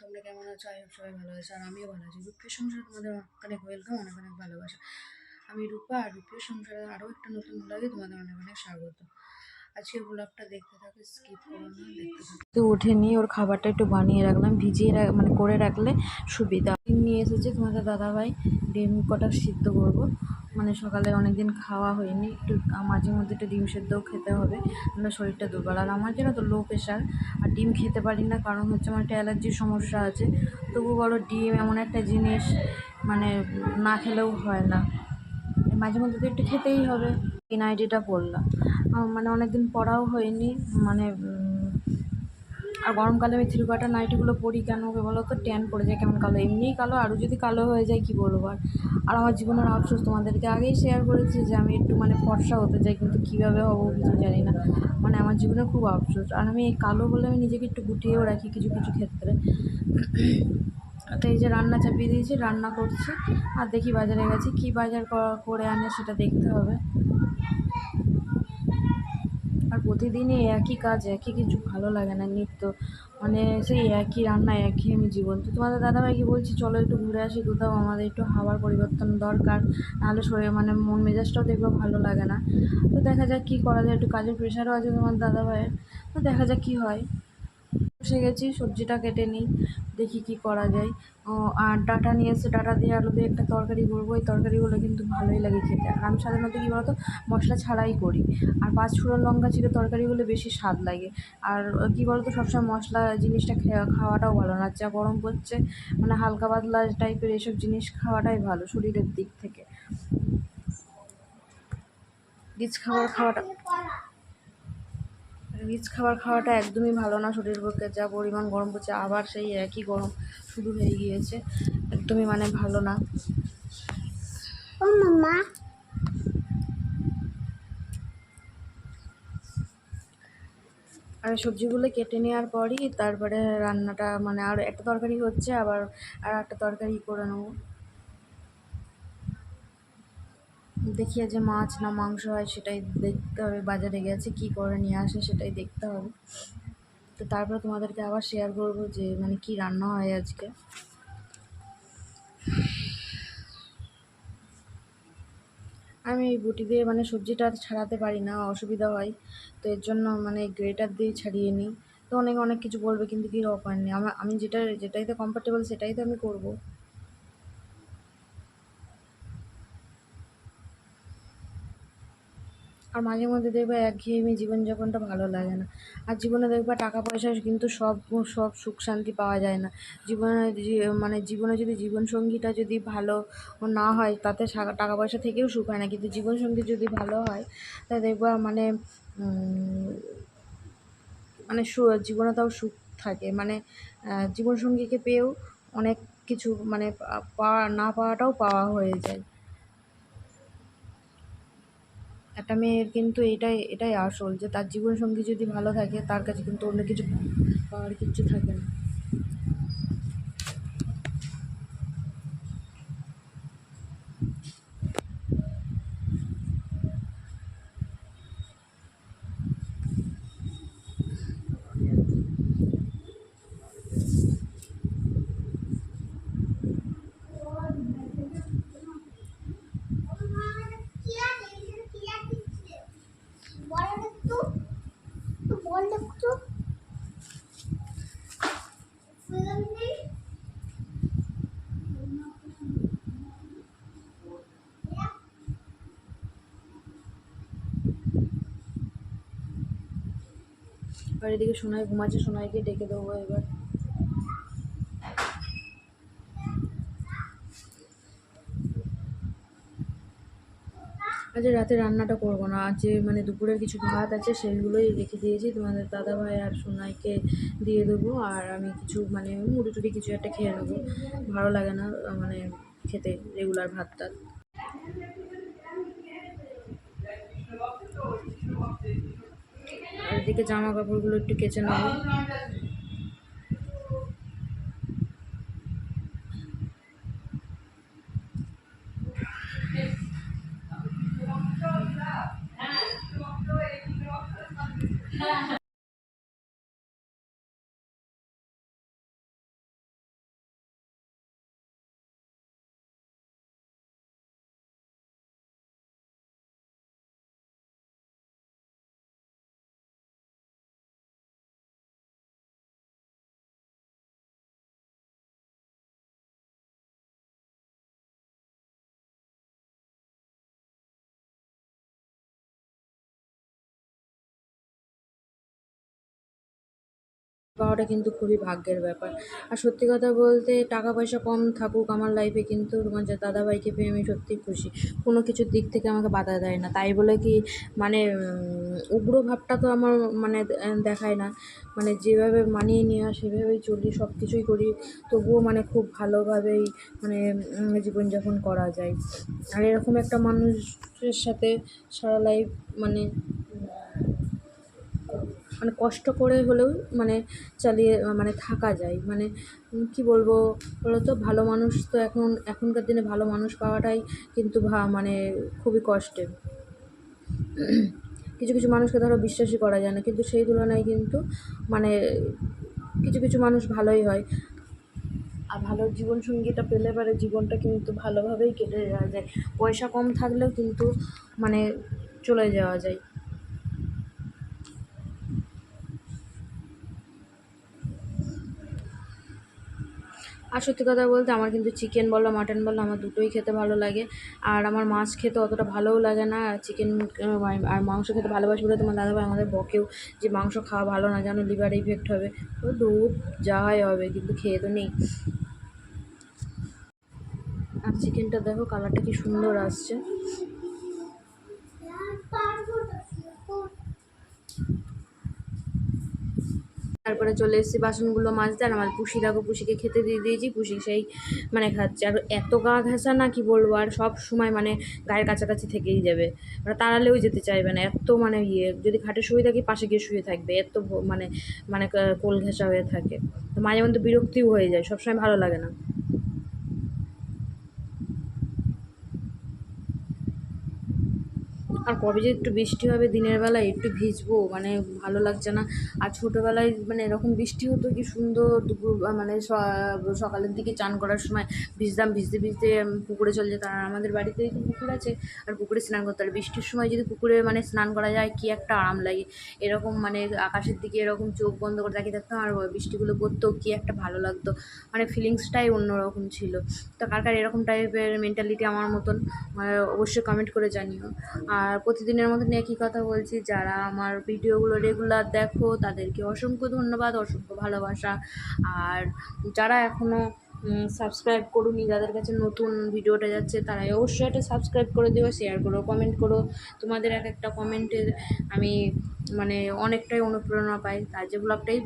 তোমরা কেমন আছো? আই হোপ সবাই ভালো আছো আর আমিও ভালো আছি। রূপের সংসারে তোমাদের অনেক ওয়েলকাম অনেক অনেক ভালোবাসা। আমি রূপা আর রূপের সংসারে আরও একটা নতুন লাগে তোমাদের অনেক অনেক স্বাগত। আজকের ব্লগটা দেখতে থাকো স্কিপ করো উঠে নিয়ে ওর খাবারটা একটু বানিয়ে রাখলাম, ভিজিয়ে মানে করে রাখলে সুবিধা। ডিম নিয়ে এসেছে তোমাদের দাদাভাই, ডিম কটা সিদ্ধ করব। মানে সকালে অনেক দিন খাওয়া হয়নি, একটু মাঝে মধ্যে একটু ডিম সেদ্ধও খেতে হবে। নাহলে শরীরটা দুর্বল। আর আমার যেন তো লো প্রেশার আর ডিম খেতে পারি না, কারণ হচ্ছে আমার একটা অ্যালার্জির সমস্যা আছে। তবু বলো, ডিম এমন একটা জিনিস মানে না খেলেও হয় না। মাঝে মধ্যে তো একটু খেতেই হবে। এই নাইটিটা পরলাম মানে অনেক দিন পরাও হয়নি। মানে আর গরমকালে আমি থ্রি কোয়ার্টার নাইটিগুলো পরি কেন? ওকে বলো তো ট্যান পড়ে যায় কেমন কালো? এমনিই কালো, আরও যদি কালো হয়ে যায় কী বলব? আর আর আমার জীবনের আফসোস, তোমাদেরকে আগেই শেয়ার করেছি যে আমি একটু মানে ফর্সা হতে চাই, কিন্তু কীভাবে হব কিছু জানি না। মানে আমার জীবনে খুব আফসোস। আর আমি এই কালো বলে আমি নিজেকে একটু গুটিয়েও রাখি কিছু কিছু ক্ষেত্রে। তো এই যে রান্না চাপিয়ে দিয়েছি, রান্না করছি। আর দেখি বাজারে গেছি, কী বাজার করে আনে সেটা দেখতে হবে। আর প্রতিদিনই একই কাজ, একই কিছু ভালো লাগে না, নিত্য। মানে সেই একই রান্না, একই আমি জীবন। তো তোমাদের দাদাভাইকে বলছি, চলো একটু ঘুরে আসি কোথাও, আমাদের একটু হাওয়ার পরিবর্তন দরকার। নাহলে শরীর মানে মন মেজাজটাও দেখব ভালো লাগে না। তো দেখা যাক কী করা যায়, একটু কাজের প্রেশারও আছে তোমার দাদাভাইয়ের। তো দেখা যাক কী হয়। বসে গেছি, সবজিটা কেটে নিই। দেখি কি করা যায়। ও, আর ডাটা নিয়ে এসে ডাটা দিয়ে আলু দিয়ে একটা তরকারি করব। ওই তরকারিগুলো কিন্তু ভালোই লাগে খেতে। আর আমি সাধারণত কী বলতো, মশলা ছাড়াই করি। আর পাঁচ ফোড়ন লঙ্কা ছিল তরকারিগুলো বেশি স্বাদ লাগে। আর কী বলতো, সবসময় মশলা জিনিসটা খাওয়াটাও ভালো না। যা গরম পড়ছে মানে হালকা পাতলা টাইপের এসব জিনিস খাওয়াটাই ভালো শরীরের দিক থেকে। রিচ খাবার খাওয়াটা রিচ খাবার খাওয়াটা একদমই ভালো না। শরীরের পক্ষে যা পরিমাণ গরম পড়ছে আবার সেই একই গরম শুরু হয়ে গিয়েছে। একদমই মানে ভালো না। ও মামা আর সবজিগুলো কেটে নেওয়ার পরই তারপরে রান্নাটা মানে আর একটা তরকারি হচ্ছে আবার আর একটা তরকারি করে নেব। দেখি যে মাছ না মাংস হয় সেটাই দেখতে হবে, বাজারে গেছে কি করে নিয়ে আসে সেটাই দেখতে হবে। তো তারপরে তোমাদেরকে আবার শেয়ার করব যে মানে কি রান্না হয় আজকে। আমি এই বুটি দিয়ে মানে সবজিটা ছাড়াতে পারি না, অসুবিধা হয়। তো এর জন্য মানে গ্রেটার দিয়ে ছাড়িয়ে নিই। তো অনেক অনেক কিছু বলবে, কিন্তু কী অপার নেই আমার আমি যেটা যেটাইতে কমফর্টেবল সেটাই তো আমি করব। আর মাঝে মধ্যে দেখবে একঘেয়েমি জীবনযাপনটা ভালো লাগে না। আর জীবনে দেখবে টাকা পয়সা কিন্তু সব সব সুখ শান্তি পাওয়া যায় না। জীবনে মানে জীবনে যদি জীবনসঙ্গীটা যদি ভালো না হয়, তাতে টাকা পয়সা থেকেও সুখ হয় না। কিন্তু জীবনসঙ্গী যদি ভালো হয়, তা দেখবা মানে মানে জীবনে তাও সুখ থাকে। মানে জীবনসঙ্গীকে পেয়েও অনেক কিছু মানে পাওয়া না পাওয়াটাও পাওয়া হয়ে যায়। একটা মেয়ের কিন্তু এটাই এটাই আসল যে তার জীবনসঙ্গী যদি ভালো থাকে, তার কাছে কিন্তু অন্য কিছু পাওয়ার কিছু থাকে না। আর এদিকে সোনাই ঘুমাচ্ছে, সোনাইকে ডেকে দেবো এবার। আজ রাতে রান্নাটা করব না। যে মানে দুপুরের কিছু ভাত আছে, সেগুলোই রেখে দিয়েছি। তোমাদের দাদা ভাই আর সোনাইকে দিয়ে দেবো, আর আমি কিছু মানে মুড়ি টুড়ি কিছু একটা খেয়ে নেব। ভালো লাগে না মানে খেতে, রেগুলার ভাত টাত এদিকে জামা কাপড়গুলো একটু কেচে নেব। পাওয়াটা কিন্তু খুবই ভাগ্যের ব্যাপার। আর সত্যি কথা বলতে টাকা পয়সা কম থাকুক আমার লাইফে কিন্তু তোমার যে দাদাভাইকে পেয়ে আমি সত্যিই খুশি। কোনো কিছুর দিক থেকে আমাকে বাধা দেয় না। তাই বলে কি মানে উগ্র ভাবটা তো আমার মানে দেখায় না। মানে যেভাবে মানিয়ে নেওয়া সেভাবেই চলি সব কিছুই করি। তবুও মানে খুব ভালোভাবেই মানে জীবনযাপন করা যায়। আর এরকম একটা মানুষের সাথে সারা লাইফ মানে মানে কষ্ট করে হলেও মানে চালিয়ে মানে থাকা যায়। মানে কী বলব? বলো তো ভালো মানুষ তো এখন, এখনকার দিনে ভালো মানুষ পাওয়াটাই কিন্তু ভা- মানে খুবই কষ্টের। কিছু কিছু মানুষকে ধরো বিশ্বাসই করা যায় না, কিন্তু সেই তুলনায় কিন্তু মানে কিছু কিছু মানুষ ভালোই হয়। আর ভালো জীবনসঙ্গীটা পেলে পারে জীবনটা কিন্তু ভালোভাবেই কেটে যাওয়া যায়। পয়সা কম থাকলেও কিন্তু মানে চলে যাওয়া যায়। আর সত্যি কথা বলতে আমার কিন্তু চিকেন বলো মাটন বলো, আমার দুটোই খেতে ভালো লাগে। আর আমার মাছ খেতে অতটা ভালোও লাগে না। চিকেন আর মাংস খেতে ভালোবাসি বলে তোমার দাদাভাই আমাদের বকেও যে মাংস খাওয়া ভালো না যেন লিভার ইফেক্ট হবে। তো দুধ যা হয় হবে, কিন্তু খেয়ে তো নেই। আর চিকেনটা দেখো কালারটা কি সুন্দর আসছে। তারপরে চলে এসেছি, বাসনগুলো মাজতে, আর আমার পুষি দেখো, পুষিকে খেতে দিয়ে দিয়েছি, পুষি সেই মানে খাচ্ছে। আর এত গা ঘেঁষা না কি বলব, আর সব সময় মানে গায়ের কাছাকাছি থেকেই যাবে। মানে তাড়ালেও যেতে চাইবে না, এত মানে ইয়ে যদি খাটে শুয়ে থাকি, পাশে গিয়ে শুয়ে থাকবে, এত মানে মানে কোল ঘেঁষা হয়ে থাকে। তো মাঝে মধ্যে বিরক্তিও হয়ে যায়, সবসময় ভালো লাগে না। আর কবে যে একটু বৃষ্টি হবে দিনের বেলায় একটু ভিজবো মানে ভালো লাগছে না। আর ছোটোবেলায় মানে এরকম বৃষ্টি হতো কি সুন্দর দুপুর মানে সকালের দিকে চান করার সময় ভিজতাম, ভিজতে ভিজতে পুকুরে চলে যেতাম। আর আমাদের বাড়িতে তো পুকুর আছে, আর পুকুরে স্নান করতে আর বৃষ্টির সময় যদি পুকুরে মানে স্নান করা যায়, কি একটা আরাম লাগে। এরকম মানে আকাশের দিকে এরকম চোখ বন্ধ করে তাকিয়ে থাকতাম, আর বৃষ্টিগুলো পড়তো কি একটা ভালো লাগতো। মানে ফিলিংসটাই অন্যরকম ছিল। তো কার কার এরকম টাইপের মেন্টালিটি আমার মতন অবশ্যই কমেন্ট করে জানিও। আর প্রতিদিনের মতন একই কথা বলছি, যারা আমার ভিডিওগুলো রেগুলার দেখো, তাদেরকে অসংখ্য ধন্যবাদ, অসংখ্য ভালোবাসা। আর যারা এখনও সাবস্ক্রাইব করুনি, যাদের কাছে নতুন ভিডিওটা যাচ্ছে তারা অবশ্যই একটা সাবস্ক্রাইব করে দিও শেয়ার করো কমেন্ট করো। তোমাদের এক একটা কমেন্টের আমি মানে অনেকটাই অনুপ্রেরণা পাই। তার যে ব্লগটাই